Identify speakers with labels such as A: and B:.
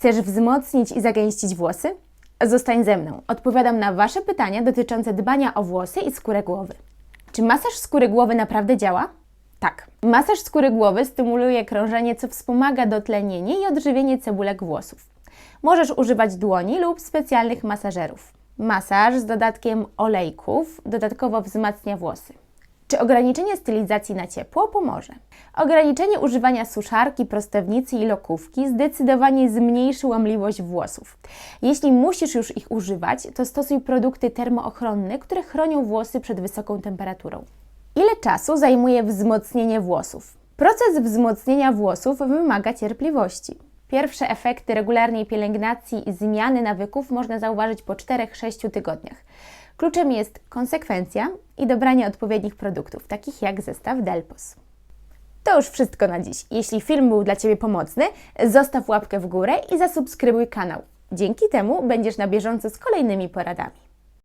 A: Chcesz wzmocnić i zagęścić włosy? Zostań ze mną. Odpowiadam na Wasze pytania dotyczące dbania o włosy i skórę głowy. Czy masaż skóry głowy naprawdę działa? Tak. Masaż skóry głowy stymuluje krążenie, co wspomaga dotlenienie i odżywienie cebulek włosów. Możesz używać dłoni lub specjalnych masażerów. Masaż z dodatkiem olejków dodatkowo wzmacnia włosy. Czy ograniczenie stylizacji na ciepło pomoże? Ograniczenie używania suszarki, prostownicy i lokówki zdecydowanie zmniejszy łamliwość włosów. Jeśli musisz już ich używać, to stosuj produkty termoochronne, które chronią włosy przed wysoką temperaturą. Ile czasu zajmuje wzmocnienie włosów? Proces wzmocnienia włosów wymaga cierpliwości. Pierwsze efekty regularnej pielęgnacji i zmiany nawyków można zauważyć po 4-6 tygodniach. Kluczem jest konsekwencja i dobranie odpowiednich produktów, takich jak zestaw Delpos. To już wszystko na dziś. Jeśli film był dla Ciebie pomocny, zostaw łapkę w górę i zasubskrybuj kanał. Dzięki temu będziesz na bieżąco z kolejnymi poradami.